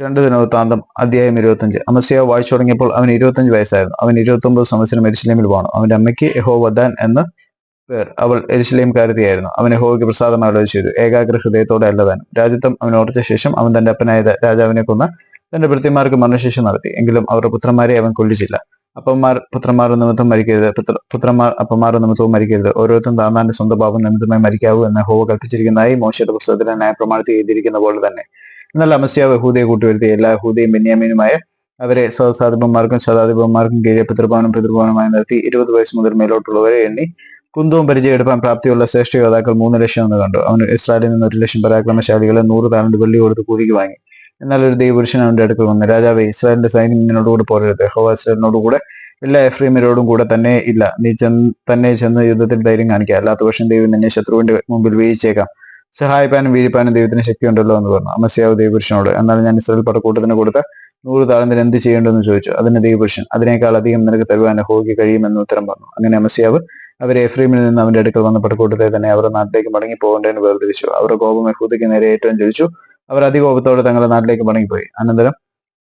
രണ്ട് ദിനവൃത്താന്തം അധ്യായം ഇരുപത്തഞ്ച്. അമസ്യ വായിച്ചു തുടങ്ങിയപ്പോൾ അവന് ഇരുപത്തഞ്ച് വയസ്സായിരുന്നു. അവൻ ഇരുപത്തൊമ്പത് സംവത്സരം എരിശിലേമിൽ വാണു അവന്റെ അമ്മയ്ക്ക് യഹോ വദാൻ എന്ന് പേർ. അവൾ എരിശിലേം എരിശിലേംകാരത്തിയായിരുന്നു അവൻ യഹോവയ്ക്ക് പ്രസാദം ആലോചിച്ചു ചെയ്തു. ഏകാഗ്ര ഹൃദയത്തോടെ അല്ലതാനും. രാജ്യത്വം അവൻ ഓർച്ച ശേഷം അവൻ തന്റെ അപ്പനായ രാജാവിനെ കൊന്ന് തന്റെ ഭൃത്യമാർക്ക് മരണശേഷം നടത്തി. എങ്കിലും അവരുടെ പുത്രന്മാരെ അവൻ കൊല്ലിച്ചില്ല അപ്പന്മാർ പുത്രന്മാരുടെ നിമിത്തം മരിക്കരുത്. പുത്ര പുത്രന്മാർ അപ്പന്മാരുടെ നിമിത്തവും മരിക്കരുത്. ഓരോരുത്തരും താന്താന്റെ സ്വന്തം പാപം നിമിത്തമായി മരിക്കാവൂ എന്ന് ഹോവ കൽപ്പിച്ചിരിക്കുന്നതായി മോശയുടെ പുസ്തകത്തിലെ ന്യായപ്രമാണത്തിൽ എഴുതിയിരിക്കുന്ന പോലെ തന്നെ. എന്നാൽ അമസ്യാവ് യഹൂദയെ കൂട്ടിവരുത്തി എല്ലാ യഹൂദയും ബെന്യാമീനുമായ അവരെ സഹസാധിപന്മാർക്കും ശതാധിപന്മാർക്കും കീഴെ പിതൃഭവനും പിതൃഭവനുമായി നിർത്തി ഇരുപത് വയസ്സ് മുതൽ മേലോട്ടുള്ളവരെ എണ്ണി കുന്തവും പരിചയമെടുപ്പാൻ പ്രാപ്തിയുള്ള ശ്രേഷ്ഠ യോദ്ധാക്കൾ മൂന്ന് ലക്ഷം എന്ന് കണ്ടു. അവന് ഇസ്രായേലിൽ നിന്ന് ഒരു ലക്ഷം പരാക്രമശാലികളെ നൂറ് താലന്റ് വെള്ളി കൊടുത്ത് കൂലിക്ക് വാങ്ങി. എന്നാൽ ഒരു ദൈവപുരുഷൻ അവന്റെ അടുക്കൽ വന്നു രാജാവ് ഇസ്രായേലിന്റെ നിന്നോടുകൂടെ പോരരുത്. ഹോവ കൂടെ എല്ലാ എഫ്രീമരോടും കൂടെ തന്നെ ഇല്ല. നീ ചെന്ന് തന്നെ ചെന്ന് യുദ്ധത്തിൽ ധൈര്യം കാണിക്കുക. അല്ലാത്ത പക്ഷം ദൈവം നിന്നെ ശത്രുവിന്റെ മുമ്പിൽ വീഴ്ചയേക്കാം. സഹായിപ്പാനും വീഴിപ്പാനും ദൈവത്തിന് ശക്തിയുണ്ടല്ലോ എന്ന് പറഞ്ഞു. അമസ്യാവ് ദൈവപുരുഷനോട് എന്നാൽ ഞാൻ ഇസ്രായേൽ പടക്കൂട്ടത്തിന് കൊടുത്ത നൂറ് താളന്തിന് എന്ത് ചെയ്യേണ്ടെന്ന് ചോദിച്ചു. അതിന് ദൈവപുരുഷൻ അതിനേക്കാൾ അധികം നിനക്ക് തരുവാൻ ഹോക്കി കഴിയുമെന്ന് ഉത്തരം പറഞ്ഞു. അങ്ങനെ അമസ്യാവ് അവരെ എഫ്രീമിൽ നിന്ന് അവന്റെ അടുക്കൽ വന്ന പടക്കൂട്ടത്തെ തന്നെ അവരുടെ നാട്ടിലേക്ക് മടങ്ങി പോകേണ്ടതിന് വേർതിരിച്ചു. അവരുടെ കോപം യഹൂദയ്ക്ക് നേരെ ഏറ്റവും ചോദിച്ചു അവർ അതികോപത്തോടെ തങ്ങളുടെ നാട്ടിലേക്ക് മടങ്ങിപ്പോയി. അനന്തരം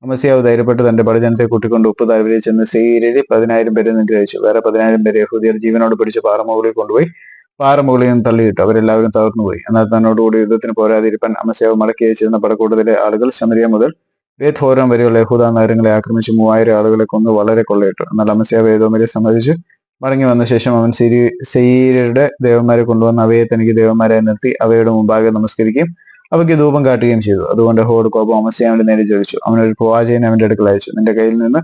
അമസ്യാവ് ധൈര്യപ്പെട്ട് തന്റെ പടജനത്തെ കൂട്ടിക്കൊണ്ട് ഉപ്പ് താഴ്വരയിൽ ചെന്ന് സെയ്യരിൽ പതിനായിരം പേരെ നിഗ്രഹിച്ചു വേറെ പതിനായിരം പേരെ യഹൂദിയർ ജീവനോട് പിടിച്ച് പാറമുകളിൽ കൊണ്ടുപോയി പാറമുകളിൽ നിന്ന് തള്ളിയിട്ടു. അവരെല്ലാവരും തകർന്നുപോയി. എന്നാൽ തന്നോടുകൂടി യുദ്ധത്തിന് പോരാതിരിപ്പാൻ അമസ്യാവ് മടക്കി അയച്ചിരുന്ന പടക്കൂട്ടത്തിലെ ആളുകൾ ശമരിയ മുതൽ വേത് വരെയുള്ള യഹൂദ നഗരങ്ങളെ ആക്രമിച്ച് മൂവായിരം ആളുകളെ കൊന്ന് വളരെ കൊള്ളയിട്ടു. എന്നാൽ അമസ്യാവ് ഏതോമരെ സംബന്ധിച്ച് മടങ്ങി വന്ന ശേഷം അവൻ സിരി സെയ്യരുടെ ദേവന്മാരെ കൊണ്ടുവന്ന് അവയെ തനിക്ക് ദേവന്മാരെ നിർത്തി അവയുടെ മുമ്പാകെ നമസ്കരിക്കുകയും അവയ്ക്ക് ധൂപം കാട്ടുകയും ചെയ്തു. അതുകൊണ്ട് ഹോഡ് കോപം അമസ്യാമിന്റെ നേരെ ചോദിച്ചു. അവനൊരു പ്രവാചകനെ അവന്റെ അടുക്കൽ അയച്ചു. നിന്റെ കയ്യിൽ നിന്ന്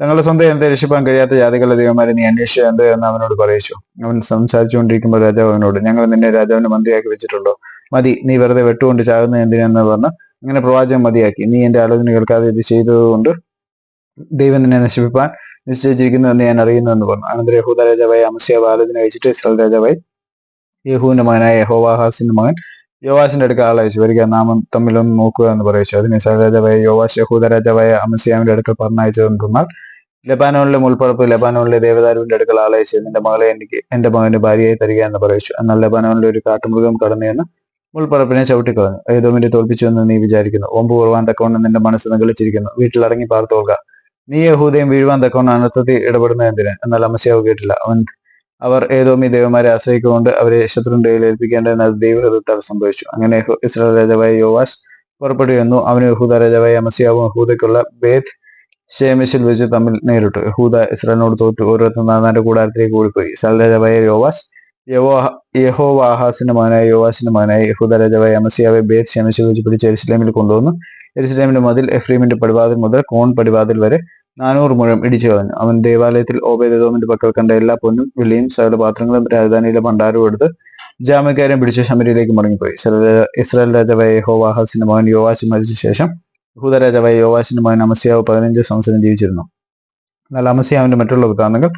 തങ്ങളുടെ സ്വന്തം എന്ത് രക്ഷിപ്പാൻ കഴിയാത്ത ജാതികളുടെ ദൈവമാരെ നീ അന്വേഷിച്ചു എന്ത് എന്ന് അവനോട് പറയിച്ചു. അവൻ സംസാരിച്ചുകൊണ്ടിരിക്കുമ്പോൾ രാജാവ് അവനോട് ഞങ്ങൾ നിന്നെ രാജാവിന്റെ മന്ത്രിയാക്കി വെച്ചിട്ടുണ്ടോ? മതി നീ വെറുതെ വെട്ടുകൊണ്ട് ചാകുന്ന എന്തിനെന്ന് പറഞ്ഞ് അങ്ങനെ പ്രവാചകം മതിയാക്കി. നീ എന്റെ ആലോചന കേൾക്കാതെ ഇത് ചെയ്തതുകൊണ്ട് ദൈവം നിന്നെ നശിപ്പിപ്പാൻ നിശ്ചയിച്ചിരിക്കുന്നു എന്ന് ഞാൻ അറിയുന്നു എന്ന് പറഞ്ഞു. അനന്തര യഹൂദ രാജാവായി അമസ്യാവ് ആലോചന കഴിച്ചിട്ട് ഇസ്രായേൽ രാജാവായി യഹൂവിന്റെ മകനായ ഹോവാഹാസിന്റെ മകൻ യോവാസിന്റെ അടുക്ക ആളയച്ചു വരിക നാമം തമ്മിലൊന്ന് നോക്കുക എന്ന് പറയിച്ചു. അതിന് ഇസ്രായേൽ രാജാവായ യോവാസ് യഹൂദ രാജാവായ അടുക്കൽ പറഞ്ഞയച്ചതെന്നാൽ ലബാനോണിലെ മുൾപ്പറപ്പ് ലബാനോണിലെ ദേവദാരുവിന്റെ അടുക്കൽ ആളയച്ചു നിന്റെ മകളെ എനിക്ക് എന്റെ മകന് ഭാര്യയായി തരിക എന്ന് പറയിച്ചു. എന്നാൽ ലബാനോണിലെ ഒരു കാട്ടുമൃഗം കടന്നുവെന്ന് മുൾപ്പറപ്പിനെ ചവിട്ടിക്കളഞ്ഞു. ഏതോമിന്റെ തോൽപ്പിച്ചു എന്ന് നീ വിചാരിക്കുന്നു. ഒമ്പ് കുറവാൻ തക്കവണ്ണം നിന്റെ മനസ്സ് നികളിച്ചിരിക്കുന്നു വീട്ടിലിറങ്ങി പാർത്തോൾക. നീ യഹൂദയും വീഴുവാൻ തക്കവണ്ണം അനർത്ഥത്തിൽ ഇടപെടുന്ന എന്തിന്? എന്നാൽ അമസ്യാവ് കേട്ടില്ല. അവൻ അവർ ഏതോമി ദേവന്മാരെ ആശ്രയിക്കൊണ്ട് അവരെ ശത്രുവിന്റെ കയ്യിൽ ഏൽപ്പിക്കേണ്ട എന്നത് ദൈവഹൃദത്താൽ സംഭവിച്ചു. അങ്ങനെ ഇസ്രായേൽ രാജാവായ യോവാസ് പുറപ്പെട്ടു എന്നു അവന് യഹൂദ രാജാവായ അമസിയാവും യഹൂദയ്ക്കുള്ള ബേത് ഷേമിഷിൽ വെച്ച് തമ്മിൽ നേരിട്ടു. യഹൂദ ഇസ്രായേലിനോട് തോറ്റു. ഓരോരുത്തർ നാനാന്റെ കൂടാരത്തിലേക്ക് ഓടിപ്പോയി. ഇസ്രായേൽ രാജാവായ യോവാസ് യവോ യഹോവാഹാസിന്റെ മകനായ യോവാസിന്റെ മകനായ യഹൂദ രാജാവായ അമസിയാവെ ബേത് ഷേമിഷിൽ വെച്ച് പിടിച്ച് എരുസലേമിൽ കൊണ്ടുവന്നു. എരുസലേമിന്റെ മതിൽ എഫ്രീമിന്റെ പടിവാതിൽ മുതൽ കോൺ പടിവാതിൽ വരെ നാനൂറ് മുഴം ഇടിച്ചു കളഞ്ഞു. അവൻ ദേവാലയത്തിൽ ഓബേദോമിന്റെ പക്കൽ കണ്ട എല്ലാ പൊന്നും വെള്ളിയും സകല പാത്രങ്ങളും രാജധാനിയിലെ ഭണ്ഡാരവും എടുത്ത് ജാമ്യക്കാരെയും പിടിച്ച് ശമരിയിലേക്ക് മടങ്ങിപ്പോയി. ഇസ്രായേൽ രാജ- ഇസ്രായേൽ രാജാവായ ഹോവാഹാസിന്റെ മകൻ യോവാസ് മരിച്ച ശേഷം യഹൂദ രാജാവായ യോവാശിന്റെ മകൻ അമസ്യാവ് പതിനഞ്ച് സംവത്സരം ജീവിച്ചിരുന്നു. എന്നാൽ അമസ്യാവിന്റെ മറ്റുള്ള വൃത്താന്തങ്ങൾ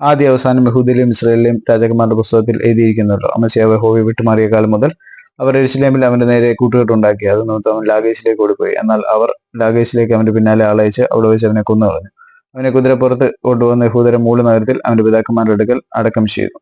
ആദ്യ അവസാനം യഹൂദിയിലെയും ഇസ്രായേലിലെയും രാജകുമാരുടെ പുസ്തകത്തിൽ എഴുതിയിരിക്കുന്നുള്ളൂ അമസ്യാവ് ഹോവി വിട്ടുമാറിയ കാലം മുതൽ അവർ എരിശിലേമിൽ അവന്റെ നേരെ കൂട്ടുകെട്ടുണ്ടാക്കി. അത് നിമിത്തം അവൻ ലാഗേജിലേക്ക് ഓടിപ്പോയി എന്നാൽ അവർ ലാഗേജിലേക്ക് അവന്റെ പിന്നാലെ ആളയച്ച് അവിടെ വെച്ച് അവനെ കൊന്നു കളഞ്ഞു അവനെ കുതിരപ്പുറത്ത് കൊണ്ടുവന്ന യഹൂദരം മൂല നഗരത്തിൽ അവന്റെ പിതാക്കന്മാരുടെ അടുക്കൽ അടക്കം ചെയ്തു.